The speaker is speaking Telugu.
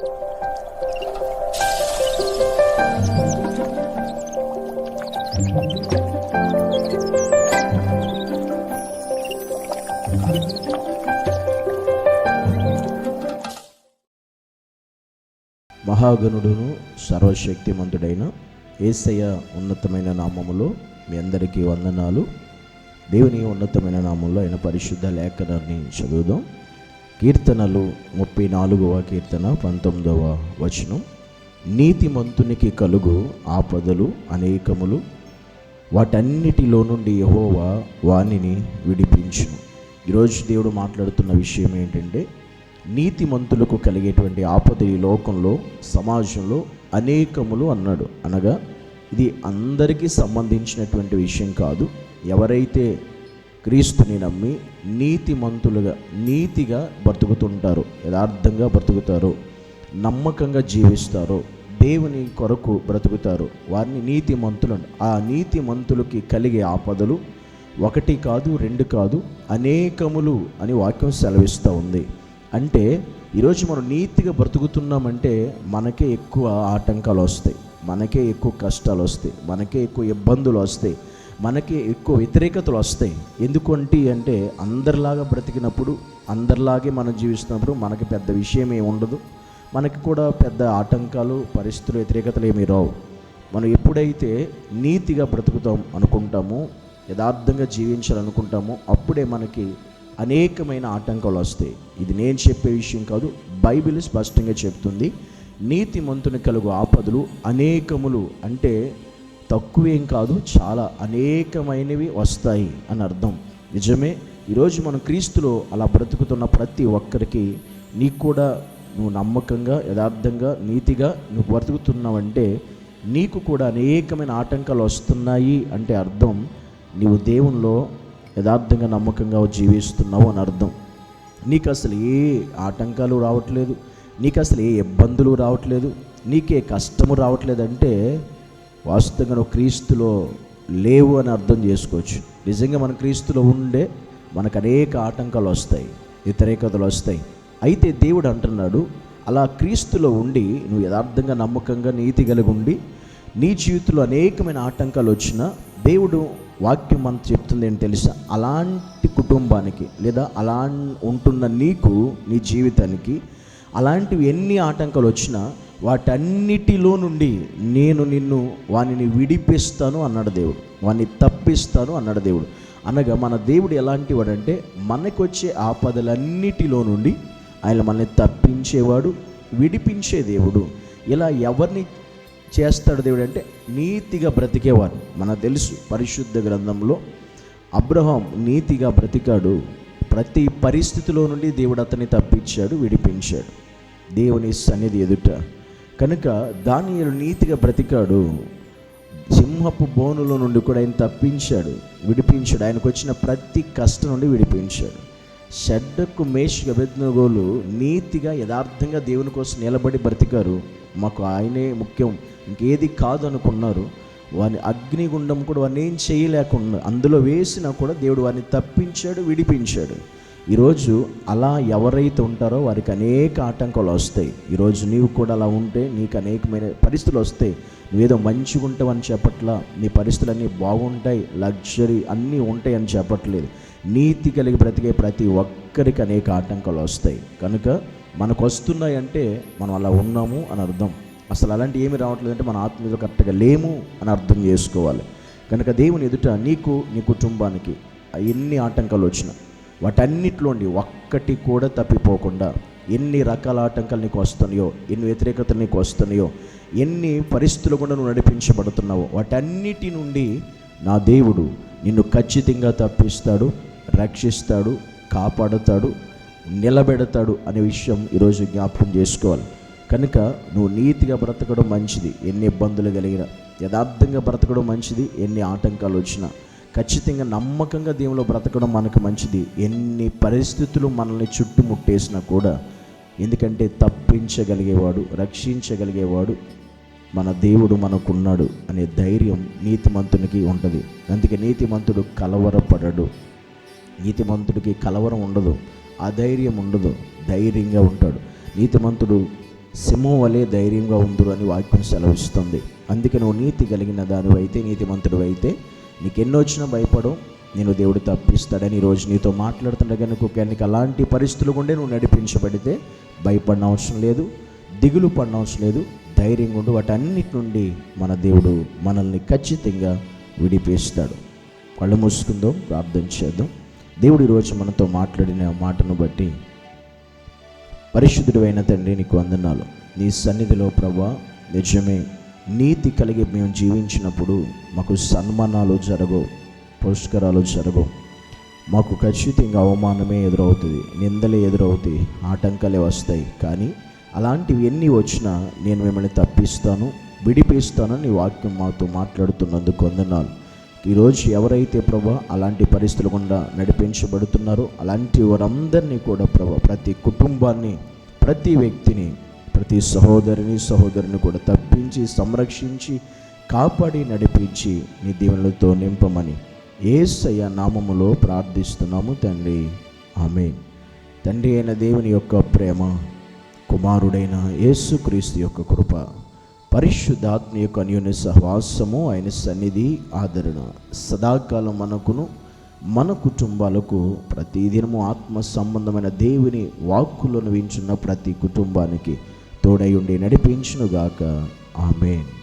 మహాగణుడును సర్వశక్తిమంతుడైన ఏసయ్య ఉన్నతమైన నామములో మీ అందరికీ వందనాలు. దేవుని ఉన్నతమైన నామంలో ఆయన పరిశుద్ధ లేఖనాన్ని చదువుదాం. కీర్తనలు ముప్పై నాలుగవ కీర్తన పంతొమ్మిదవ వచనం. నీతిమంతునికి కలుగు ఆపదలు అనేకములు వాటన్నిటిలో నుండి యహోవా వాణిని విడిపించును. ఈరోజు దేవుడు మాట్లాడుతున్న విషయం ఏంటంటే నీతిమంతులకు కలిగేటువంటి ఆపద ఈ లోకంలో సమాజంలో అనేకములు అన్నాడు. అనగా ఇది అందరికీ సంబంధించినటువంటి విషయం కాదు. ఎవరైతే క్రీస్తుని నమ్మి నీతిమంతులుగా నీతిగా బ్రతుకుతుంటారు. యథార్థంగా బ్రతుకుతారో. నమ్మకంగా జీవిస్తారో. దేవుని కొరకు బ్రతుకుతారు. వారిని నీతిమంతులు ఆ నీతిమంతులకి కలిగే ఆపదలు ఒకటి కాదు రెండు కాదు అనేకములు అని వాక్యం సెలవిస్తూ ఉంది. అంటే ఈరోజు మనం నీతిగా బ్రతుకుతున్నామంటే మనకే ఎక్కువ ఆటంకాలు వస్తాయి. మనకే ఎక్కువ కష్టాలు వస్తాయి. మనకే ఎక్కువ ఇబ్బందులు వస్తాయి. మనకి ఎక్కువ వ్యతిరేకతలు వస్తాయి. ఎందుకంటే అంటే అందరిలాగా బ్రతికినప్పుడు అందరిలాగే మనం జీవిస్తున్నప్పుడు మనకి పెద్ద విషయం ఏమి ఉండదు. మనకి కూడా పెద్ద ఆటంకాలు పరిస్థితులు వ్యతిరేకతలు ఏమీ రావు. మనం ఎప్పుడైతే నీతిగా బ్రతుకుతాం అనుకుంటామో యథార్థంగా జీవించాలనుకుంటామో అప్పుడే మనకి అనేకమైన ఆటంకాలు వస్తాయి. ఇది నేను చెప్పే విషయం కాదు బైబిల్ స్పష్టంగా చెప్తుంది. నీతిమంతుని కలుగు ఆపదలు అనేకములు. అంటే తక్కువేం కాదు చాలా అనేకమైనవి వస్తాయి అని అర్థం. నిజమే ఈరోజు మనం క్రీస్తులో అలా బ్రతుకుతున్న ప్రతి ఒక్కరికి నీకు కూడా నువ్వు నమ్మకంగా యథార్థంగా నీతిగా నువ్వు బ్రతుకుతున్నావంటే నీకు కూడా అనేకమైన ఆటంకాలు వస్తున్నాయి అంటే అర్థం. నీవు దేవునిలో యథార్థంగా నమ్మకంగా జీవిస్తున్నావు అని అర్థం. నీకు అసలు ఏ ఆటంకాలు రావట్లేదు నీకు అసలు ఏ ఇబ్బందులు రావట్లేదు నీకే కష్టము రావట్లేదంటే వాస్తవంగా నువ్వు క్రీస్తులో లేవు అని అర్థం చేసుకోవచ్చు. నిజంగా మన క్రీస్తులో ఉండే మనకు అనేక ఆటంకాలు వస్తాయి వ్యతిరేకతలు వస్తాయి. అయితే దేవుడు అంటున్నాడు అలా క్రీస్తులో ఉండి నువ్వు యథార్థంగా నమ్మకంగా నీతి కలిగి ఉండి నీ జీవితంలో అనేకమైన ఆటంకాలు వచ్చినా దేవుడు వాక్యం మనకు చెప్తుంది ఏంటి తెలుసా? అలాంటి కుటుంబానికి లేదా అలా ఉంటున్న నీకు నీ జీవితానికి అలాంటివి ఎన్ని ఆటంకాలు వచ్చినా వాటన్నిటిలో నుండి నేను నిన్ను వానిని విడిపిస్తాను అన్నాడు దేవుడు. వాన్ని తప్పిస్తాను అన్నాడు దేవుడు. అనగా మన దేవుడు ఎలాంటి వాడంటే మనకొచ్చే ఆపదలన్నిటిలో నుండి ఆయన మనల్ని తప్పించేవాడు విడిపించే దేవుడు. ఇలా ఎవరిని చేస్తాడు దేవుడు అంటే నీతిగా బ్రతికేవాడు. మనకు తెలుసు పరిశుద్ధ గ్రంథంలో అబ్రహాం నీతిగా బ్రతికాడు. ప్రతి పరిస్థితిలో నుండి దేవుడు అతన్ని తప్పించాడు విడిపించాడు. దేవుని సన్నిధి ఎదుట కనుక దానియలు నీతిగా బ్రతికాడు. సింహపు బోనులో నుండి కూడా ఆయన తప్పించాడు విడిపించాడు. ఆయనకు వచ్చిన ప్రతి కష్టం నుండి విడిపించాడు. షడ్డకు మేష్ అభిజ్ఞగోలు నీతిగా యథార్థంగా దేవుని కోసం నిలబడి బ్రతికారు. మాకు ఆయనే ముఖ్యం. ఇంకేది కాదు అనుకున్నారు. వాని అగ్నిగుండం కూడా వారిని ఏం చేయలేకుండా అందులో వేసినా కూడా దేవుడు వారిని తప్పించాడు విడిపించాడు. ఈరోజు అలా ఎవరైతే ఉంటారో వారికి అనేక ఆటంకాలు వస్తాయి. ఈరోజు నీవు కూడా అలా ఉంటే నీకు అనేకమైన పరిస్థితులు వస్తాయి. నువ్వేదో మంచిగా ఉంటావని చెప్పట్లా నీ పరిస్థితులు అన్నీ బాగుంటాయి లగ్జరీ అన్నీ ఉంటాయి అని చెప్పట్లేదు. నీతి కలిగి బ్రతికే ప్రతి ఒక్కరికి అనేక ఆటంకాలు వస్తాయి. కనుక మనకు వస్తున్నాయి అంటే మనం అలా ఉన్నాము అని అర్థం. అసలు అలాంటి ఏమి రావట్లేదు అంటే మన ఆత్మీయత కరెక్ట్గా లేము అని అర్థం చేసుకోవాలి. కనుక దేవుని ఎదుట నీకు నీ కుటుంబానికి ఎన్ని ఆటంకాలు వచ్చినా వాటన్నిటిలోండి ఒక్కటి కూడా తప్పిపోకుండా ఎన్ని రకాల ఆటంకాలు నీకు వస్తున్నాయో ఎన్ని వ్యతిరేకతలు నీకు వస్తున్నాయో ఎన్ని పరిస్థితులు కూడా నువ్వు నడిపించబడుతున్నావో వాటన్నిటి నుండి నా దేవుడు నిన్ను ఖచ్చితంగా తప్పిస్తాడు రక్షిస్తాడు కాపాడుతాడు నిలబెడతాడు అనే విషయం ఈరోజు జ్ఞాపకం చేసుకోవాలి. కనుక నువ్వు నీతిగా బ్రతకడం మంచిది ఎన్ని ఇబ్బందులు కలిగినా యథార్థంగా బ్రతకడం మంచిది ఎన్ని ఆటంకాలు వచ్చినా. ఖచ్చితంగా నమ్మకంగా దేవులో బ్రతకడం మనకు మంచిది. ఎన్ని పరిస్థితులు మనల్ని చుట్టుముట్టేసినా కూడా ఎందుకంటే తప్పించగలిగేవాడు రక్షించగలిగేవాడు మన దేవుడు మనకున్నాడు అనే ధైర్యం నీతిమంతునికి ఉంటుంది. అందుకే నీతిమంతుడు కలవరపడడు. నీతిమంతుడికి కలవరం ఉండదు అధైర్యం ఉండదు ధైర్యంగా ఉంటాడు. నీతిమంతుడు సింహం వలె ధైర్యంగా ఉందరు అని వాక్యం సెలవిస్తుంది. అందుకే నువ్వు నీతి కలిగిన దానివైతే అయితే నీతిమంతుడు అయితే నీకెన్నో వచ్చినా భయపడవు. నేను దేవుడు తప్పిస్తాడని ఈరోజు నీతో మాట్లాడుతుండగా కనుక నీకు అలాంటి పరిస్థితులు ఉండే నువ్వు నడిపించబడితే భయపడిన అవసరం లేదు దిగులు పడిన అవసరం లేదు ధైర్యంగా ఉండి. వాటన్నిటి నుండి మన దేవుడు మనల్ని ఖచ్చితంగా విడిపిస్తాడు. కళ్ళు మూసుకుందాం ప్రార్థన చేద్దాం. దేవుడు ఈరోజు మనతో మాట్లాడిన మాటను బట్టి పరిశుద్ధుడు అయిన తండ్రి నీకు వందనాలు. నీ సన్నిధిలో ప్రభా నిజమే నీతి కలిగి మేము జీవించినప్పుడు మాకు సన్మానాలు జరగవు పురస్కారాలు జరగవు. మాకు ఖచ్చితంగా అవమానమే ఎదురవుతుంది నిందలే ఎదురవుతాయి ఆటంకాలే వస్తాయి. కానీ అలాంటివి ఎన్ని వచ్చినా నేను మిమ్మల్ని తప్పిస్తాను విడిపిస్తాను నీ వాక్యం మాతో మాట్లాడుతున్నందుకు వందనాలు. ఈరోజు ఎవరైతే ప్రభా అలాంటి పరిస్థితులు గుండా నడిపించబడుతున్నారో అలాంటి వారందరినీ కూడా ప్రభా ప్రతి కుటుంబాన్ని ప్రతి వ్యక్తిని ప్రతి సహోదరిని సహోదరుని కూడా తప్పించి సంరక్షించి కాపాడి నడిపించి నీ దీవెనలతో నింపమని ఏసయ్య నామములో ప్రార్థిస్తున్నాము తండ్రి. ఆమె తండ్రి అయిన దేవుని యొక్క ప్రేమ కుమారుడైన యేసుక్రీస్తు యొక్క కృప పరిశుద్ధాత్మ యొక్క అన్యోన్య సహవాసము ఆయన సన్నిధి ఆదరణ సదాకాలం మనకును మన కుటుంబాలకు ప్రతిదినము ఆత్మ సంబంధమైన దేవుని వాక్కులను వించున్న ప్రతి కుటుంబానికి తోడై ఉండి నడిపించునుగాక. ఆమెన్.